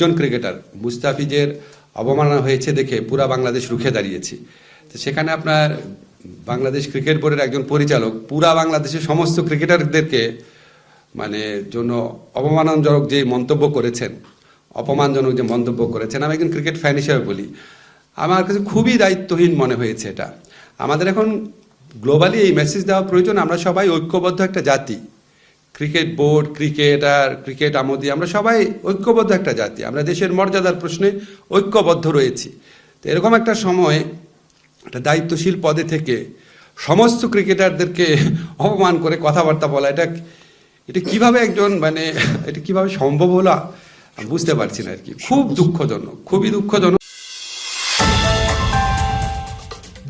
একজন ক্রিকেটার, মুস্তাফিজের অবমাননা হয়েছে দেখে পুরা বাংলাদেশ রুখে দাঁড়িয়েছি। তো সেখানে আপনার বাংলাদেশ ক্রিকেট বোর্ডের একজন পরিচালক, পুরা বাংলাদেশের সমস্ত ক্রিকেটারদেরকে মানে জন্য অপমানজনক যে মন্তব্য করেছেন, অপমানজনক যে মন্তব্য করেছেন, আমি একজন ক্রিকেট ফ্যান হিসেবে বলি, আমার কাছে খুবই দায়িত্বহীন মনে হয়েছে এটা। আমাদের এখন গ্লোবালি এই মেসেজ দেওয়া প্রয়োজন, আমরা সবাই ঐক্যবদ্ধ একটা জাতি। ক্রিকেট বোর্ড, ক্রিকেটার, ক্রিকেট আমোদি, আমরা সবাই ঐক্যবদ্ধ একটা জাতি। আমরা দেশের মর্যাদার প্রশ্নে ঐক্যবদ্ধ রয়েছি। তো এরকম একটা সময় একটা দায়িত্বশীল পদে থেকে সমস্ত ক্রিকেটারদেরকে অপমান করে কথাবার্তা বলা, এটা এটা কীভাবে একজন মানে এটা কীভাবে সম্ভব হলো? বুঝতে পারছি না আর কি। খুব দুঃখজনক, খুবই দুঃখজনক।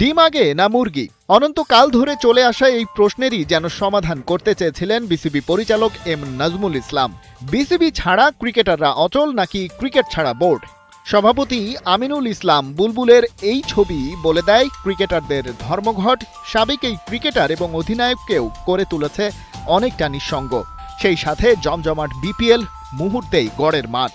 ডিম আগে না মুরগি? অনন্তকাল ধরে চলে আসা এই প্রশ্নেরই যেন সমাধান করতে চেয়েছিলেন বিসিবি পরিচালক এম নাজমুল ইসলাম। বিসিবি ছাড়া ক্রিকেটাররা অচল নাকি ক্রিকেট ছাড়া বোর্ড? সভাপতি আমিনুল ইসলাম বুলবুলের এই ছবি বলে দেয়, ক্রিকেটারদের ধর্মঘট সাবেক এই ক্রিকেটার এবং অধিনায়ককেও করে তুলেছে অনেকটা নিঃসঙ্গ। সেই সাথে জমজমাট বিপিএল মুহূর্তেই গড়ের মাঠ।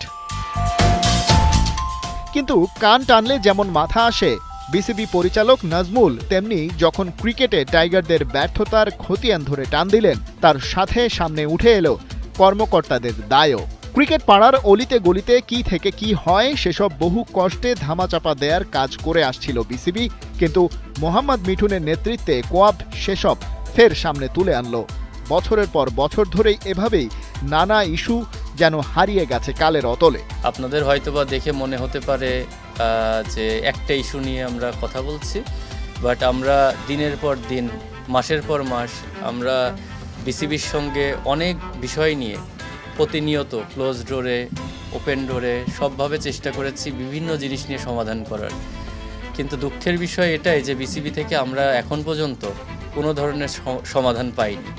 কিন্তু কান টানলে যেমন মাথা আসে বিসিবি পরিচালক নাজমুল তেমনি যখন ক্রিকেটে টাইগারদের ব্যর্থতার খতিয়ান ধরে টান দিলেন, তার সাথে সামনে উঠে এলো কর্মকর্তাদের দায়ও। ক্রিকেট পাড়ার অলিতে গলিতে কি থেকে কি হয়, সেসব বহু কষ্টে ধামাচাপা দেয়ার কাজ করে আসছিল বিসিবি, কিন্তু মোহাম্মদ মিঠুনের নেতৃত্বে কোয়াব সেসব ফের সামনে তুলে আনলো। বছরের পর বছর ধরেই এভাবেই নানা ইস্যু যেন হারিয়ে গেছে কালের অতলে। আপনাদের হয়তোবা দেখে মনে হতে পারে যে একটা ইস্যু নিয়ে আমরা কথা বলছি বাট আমরা দিনের পর দিন, মাসের পর মাস আমরা বিসিবির সঙ্গে অনেক বিষয় নিয়ে প্রতিনিয়ত ক্লোজ ডোরে ওপেন ডোরে সবভাবে চেষ্টা করেছি বিভিন্ন জিনিস নিয়ে সমাধান করার। কিন্তু দুঃখের বিষয় এটাই যে বিসিবি থেকে আমরা এখন পর্যন্ত কোনো ধরনের সমাধান পাইনি।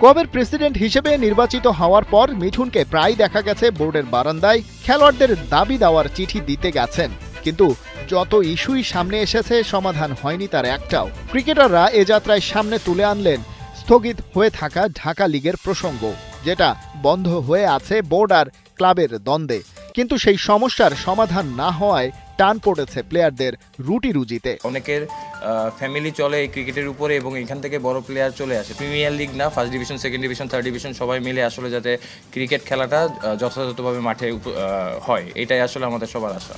কোয়াবের প্রেসিডেন্ট হিসেবে নির্বাচিত হওয়ার পর মিঠুনকে প্রায় দেখা গেছে বোর্ডের বারান্দায়, খেলোয়াড়দের দাবি দেওয়ার চিঠি দিতে গেছেন। কিন্তু যত ইস্যুই সামনে এসেছে, সমাধান হয়নি তার একটাও। ক্রিকেটাররা এ যাত্রায় সামনে তুলে আনলেন স্থগিত হয়ে থাকা ঢাকা লিগের প্রসঙ্গ, যেটা বন্ধ হয়ে আছে বোর্ড আর ক্লাবের দ্বন্দ্বে। কিন্তু সেই সমস্যার সমাধান না হওয়ায় টান পড়েছে প্লেয়ারদের রুটি রুজিতে অনেকের ফ্যামিলি চলে এই ক্রিকেটের উপরে এবং এখান থেকে বড় প্লেয়ার চলে আসে। প্রিমিয়ার লিগ না first division second division third division সবাই মিলে আসলে যাতে ক্রিকেট খেলাটা যথাযথভাবে মাঠে হয়। এটাই আসলে আমাদের সবার আশা।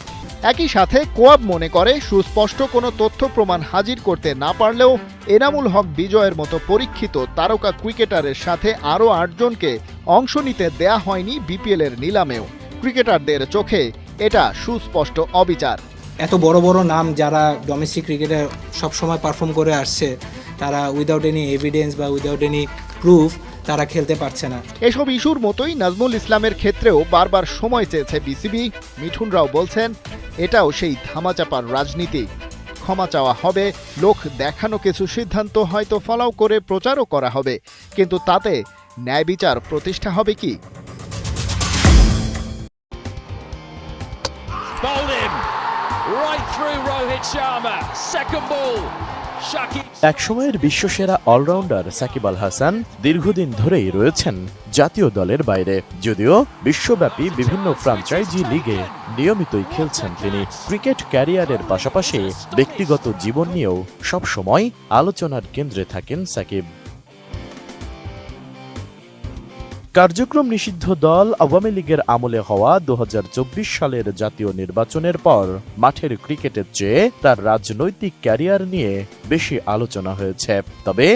একই সাথে কোয়াব মনে করে, সুস্পষ্ট কোনো তথ্য প্রমাণ হাজির করতে না পারলেও এনামুল হক বিজয়ের মতো পরীক্ষিত তারকা ক্রিকেটারের সাথে আরও আটজনকে অংশ নিতে দেয়া হয়নি বিপিএলের নিলামেও। ক্রিকেটারদের চোখে এটা সুস্পষ্ট অবিচার। এত বড় বড় নাম যারা ডোমেস্টিক ক্রিকেটে সবসময় পারফর্ম করে আসছে তারা উইদাউট এনি এভিডেন্স বা উইদাউট এনি প্রুফ তারা খেলতে পারছে না। এসব ইস্যুর মতোই নাজমুল ইসলামের ক্ষেত্রেও বারবার সময় চেয়েছে বিসিবি মিঠুন রাও বলছেন এটাও সেই ধামাচাপার রাজনীতি। ক্ষমা চাওয়া হবে লোক দেখানো কিছু সিদ্ধান্ত হয়তো ফলাও করে প্রচারও করা হবে কিন্তু তাতে ন্যায় বিচার প্রতিষ্ঠা হবে কি? Bowled him right through Rohit Sharma. Second ball. Shakib. একসময়ের বিশ্বসেরা অলরাউন্ডার সাকিব আল হাসান দীর্ঘদিন ধরেই রয়েছেন জাতীয় দলের বাইরে যদিও বিশ্বব্যাপী বিভিন্ন ফ্রাঞ্চাইজি লিগে নিয়মিতই খেলছেন তিনি ক্রিকেট ক্যারিয়ারের পাশাপাশি ব্যক্তিগত জীবন নিয়েও সবসময় আলোচনার কেন্দ্রে থাকেন সাকিব কার্যক্রম নিষিদ্ধ দল আওয়ামী লীগের আমলে হওয়া দু হাজার চব্বিশ সালের জাতীয় নির্বাচনের পর মাঠের ক্রিকেটের চেয়ে তার রাজনৈতিক ক্যারিয়ার নিয়ে বেশি আলোচনা হয়েছে। তবে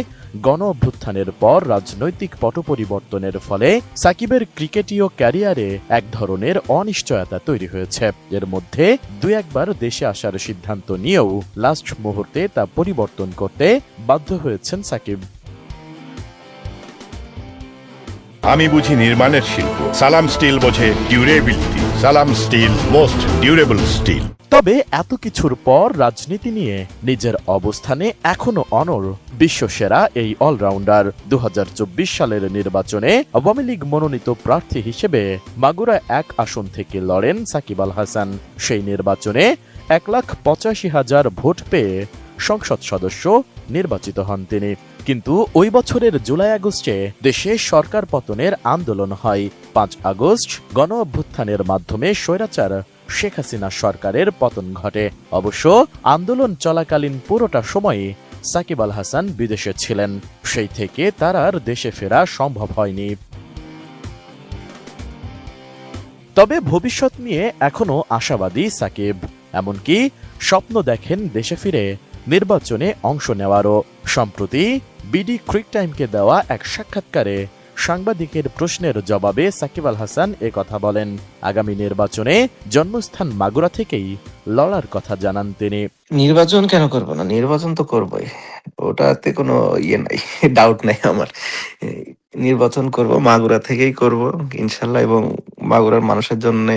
গণ অভ্যুত্থানের পর রাজনৈতিক পট পরিবর্তনের ফলে সাকিবের ক্রিকেটীয় ক্যারিয়ারে এক ধরনের অনিশ্চয়তা তৈরি হয়েছে। এর মধ্যে দু একবার দেশে আসার সিদ্ধান্ত নিয়েও লাস্ট মুহূর্তে তা পরিবর্তন করতে বাধ্য হয়েছেন সাকিব। আমি বুঝি নির্মাণের শিল্প। সালাম স্টিল বোঝে ডিউরেবিলিটি সালাম স্টিল মোস্ট ডিউরেবল স্টিল তবে এত কিছুর পর রাজনীতি নিয়ে নিজের অবস্থানে এখনও অনর বিশ্বসেরা এই অলরাউন্ডার দু হাজার চব্বিশ সালের নির্বাচনে আওয়ামী লীগ মনোনীত প্রার্থী হিসেবে মাগুরা এক আসন থেকে লড়েন সাকিব আল হাসান। সেই নির্বাচনে এক লাখ পঁচাশি হাজার ভোট পেয়ে সংসদ সদস্য নির্বাচিত হন তিনি। কিন্তু ওই বছরের জুলাই আগস্টে দেশে সরকার পতনের আন্দোলন হয়। পাঁচ আগস্ট গণ অভ্যুত্থানের মাধ্যমে স্বৈরাচার শেখ হাসিনা সরকারের পতন ঘটে। অবশ্য আন্দোলন চলাকালীন পুরোটা সময়ই সাকিব আল হাসান বিদেশে ছিলেন। সেই থেকে তার আর দেশে ফেরা সম্ভব হয়নি। তবে ভবিষ্যৎ নিয়ে এখনও আশাবাদী সাকিব। এমনকি স্বপ্ন দেখেন দেশে ফিরে নির্বাচনে অংশ নেওয়ারও। সম্প্রতি বিডি ক্রিক টাইমকে দেওয়া এক সাক্ষাৎকারে সাংবাদিকের প্রশ্নের জবাবে সাকিব আল হাসান এ কথা বলেন। আগামী নির্বাচনে জন্মস্থান মাগুরা থেকেই লড়ার কথা জানান তিনি। নির্বাচন কেন করব না? নির্বাচন তো করবই। ওটাতে কোনো ইয়ে নাই ডাউট নাই আমার। নির্বাচন করব, মাগুরা থেকেই করব, ইনশাল্লাহ, এবং মাগুরার মানুষের জন্য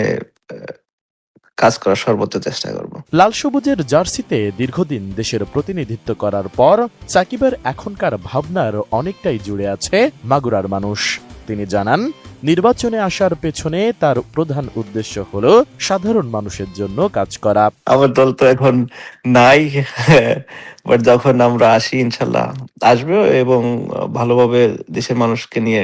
কাজ করার সর্বোচ্চ চেষ্টা করব। লাল সবুজের জার্সিতে দীর্ঘদিন দেশের প্রতিনিধিত্ব করার পর সাকিবের এখনকার ভাবনার অনেকটাই জুড়ে আছে মাগুরার মানুষ। তিনি জানান নির্বাচনে আসার পেছনে তার প্রধান উদ্দেশ্য হলো সাধারণ মানুষের জন্য কাজ করা। আমার দল তো এখন নাই। বাট যখন আমরা আসি, ইনশাল্লাহ আসবে এবং ভালোভাবে দেশের মানুষকে নিয়ে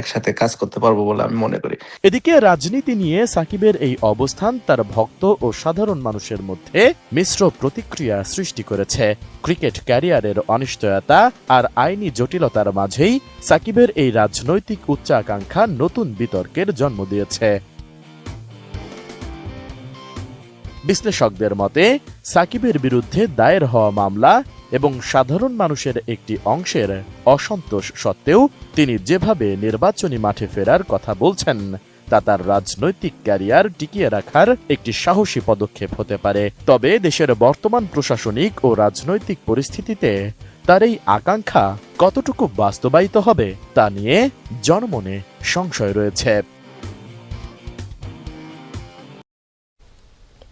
একসাথে কাজ করতে পারব বলে আমি মনে করি। এদিকে রাজনীতি নিয়ে সাকিবের এই অবস্থান তার ভক্ত ও সাধারণ মানুষের মধ্যে মিশ্র প্রতিক্রিয়া সৃষ্টি করেছে। ক্রিকেট ক্যারিয়ারের অনিশ্চয়তা আর আইনি জটিলতার মাঝেই সাকিবের এই রাজনৈতিক উচ্চাকাঙ্ক্ষা নতুন বিতর্কের জন্ম দিয়েছে। বিশ্লেষকদের মতে, সাকিবের বিরুদ্ধে দায়ের হওয়া মামলা এবং সাধারণ মানুষের একটি অংশের অসন্তোষ সত্ত্বেও তিনি যেভাবে নির্বাচনী মাঠে ফেরার কথা বলছেন, তা তার রাজনৈতিক ক্যারিয়ার টিকিয়ে রাখার একটি সাহসী পদক্ষেপ হতে পারে। তবে দেশের বর্তমান প্রশাসনিক ও রাজনৈতিক পরিস্থিতিতে তার এই আকাঙ্ক্ষা কতটুকু বাস্তবায়িত হবে তা নিয়ে জনমনে সংশয় রয়েছে।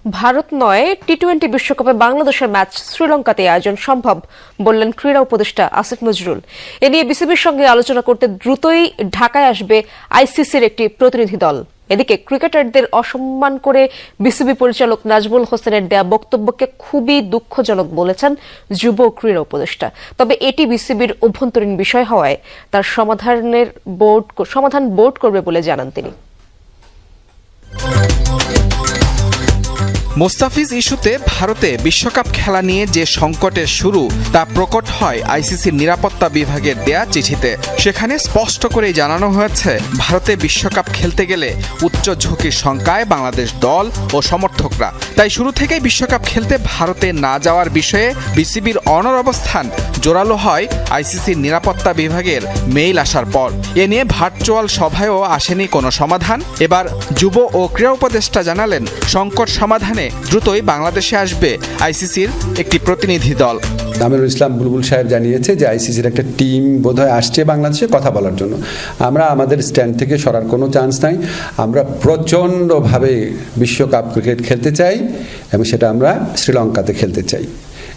ভারত নয় টি টোয়েন্টি বিশ্বকাপে বাংলাদেশের ম্যাচ শ্রীলঙ্কাতে আয়োজন সম্ভব, বললেন ক্রীড়া উপদেষ্টা আসিফ নজরুল। এ নিয়ে বিসিবির সঙ্গে আলোচনা করতে দ্রুতই ঢাকায় আসবে আইসিসির একটি প্রতিনিধি দল। এদিকে ক্রিকেটারদের অসম্মান করে বিসিবি পরিচালক নাজমুল হোসেনের দেয়া বক্তব্যকে খুবই দুঃখজনক বলেছেন যুব ক্রীড়া উপদেষ্টা। তবে এটি বিসিবির অভ্যন্তরীণ বিষয় হওয়ায় তার সমাধানের বোর্ড সমাধান বোর্ড করবে বলে জানান তিনি। মোস্তাফিজ ইস্যুতে ভারতে বিশ্বকাপ খেলা নিয়ে যে সংকটের শুরু, তা প্রকট হয় আইসিসির নিরাপত্তা বিভাগের দেয়া চিঠিতে। সেখানে স্পষ্ট করে জানানো হয়েছে, ভারতে বিশ্বকাপ খেলতে গেলে উচ্চ ঝুঁকির শঙ্কায় বাংলাদেশ দল ও সমর্থকরা। তাই শুরু থেকেই বিশ্বকাপ খেলতে ভারতে না যাওয়ার বিষয়ে বিসিবির অনর অবস্থান জোরালো হয় আইসিসির নিরাপত্তা বিভাগের মেইল আসার পর। এ নিয়ে ভার্চুয়াল সভায়ও আসেনি কোনো সমাধান। এবার যুব ও ক্রীড়া উপদেষ্টা জানালেন, সংকট সমাধানে দ্রুতই বাংলাদেশে আসবে আইসিসির একটি প্রতিনিধি দল। আমিরুল ইসলাম বুলবুল সাহেব জানিয়েছে যে আইসিসির একটা টিম বোধহয় আসছে বাংলাদেশে কথা বলার জন্য। আমরা আমাদের স্ট্যান্ড থেকে সরার কোনো চান্স নাই। আমরা প্রচণ্ডভাবে বিশ্বকাপ ক্রিকেট খেলতে চাই এবং সেটা আমরা শ্রীলঙ্কাতে খেলতে চাই।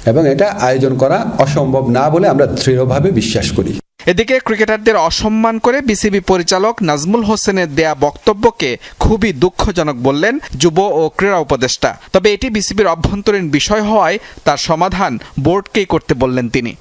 এবং এটা আয়োজন করা অসম্ভব না বলে আমরা দৃঢ়ভাবে বিশ্বাস করি। এদিকে ক্রিকেটারদের অসম্মান করে বিসিবি পরিচালক নাজমুল হোসেনের দেয়া বক্তব্যকে খুবই দুঃখজনক বললেন যুব ও ক্রীড়া উপদেষ্টা। তবে এটি বিসিবির অভ্যন্তরীণ বিষয় হওয়ায় তার সমাধান বোর্ডকেই করতে বললেন তিনি।